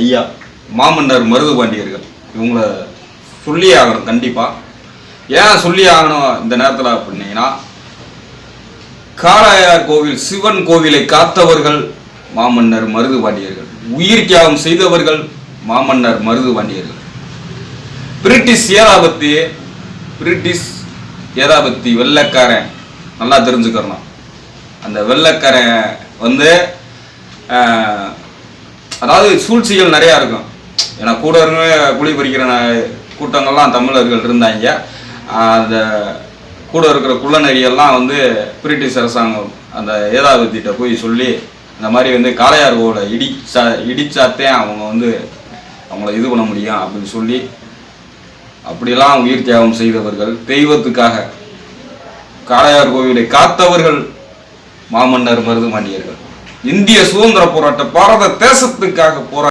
ஐயா மாமன்னர் மருது பாண்டியர்கள். இவங்கள சொல்லி ஆகணும் கண்டிப்பாக ஏன் சொல்லி ஆகணும் இந்த நேரத்தில் அப்படின்னீங்கன்னா காளையார் கோவில் சிவன் கோவிலை காத்தவர்கள் மாமன்னர் மருது பாண்டியர்கள். உயிர் தியாகம் செய்தவர்கள் மாமன்னர் மருது பாண்டியர்கள். பிரிட்டிஷ் ஏதாபத்தி பிரிட்டிஷ் ஏதாபத்தி வெள்ளக்காரன் நல்லா தெரிஞ்சுக்கிறணும் அந்த வெள்ளைக்காரன் வந்து அதாவது சூழ்ச்சிகள் நிறையா இருக்கும். ஏன்னா கூட இருந்து குழி பறிக்கிற கூட்டங்கள்லாம் தமிழர்கள் இருந்தாங்க. அந்த கூட இருக்கிற குள்ளநெறியெல்லாம் வந்து பிரிட்டிஷ் அரசாங்கம் அந்த ஏதாபத்திட்ட போய் சொல்லி இந்த மாதிரி வந்து காளையார் கோவிலை இடிச்சா இடிச்சாத்தே அவங்க வந்து அவங்கள இது பண்ண முடியும் அப்படின்னு சொல்லி அப்படியெல்லாம் உயிர் தியாகம் செய்தவர்கள் தெய்வத்துக்காக காளையார் கோவிலை காத்தவர்கள் மாமன்னர் மருதுமாண்டியர்கள் இந்திய சுதந்திர போராட்ட பாரத தேசத்துக்காக போரா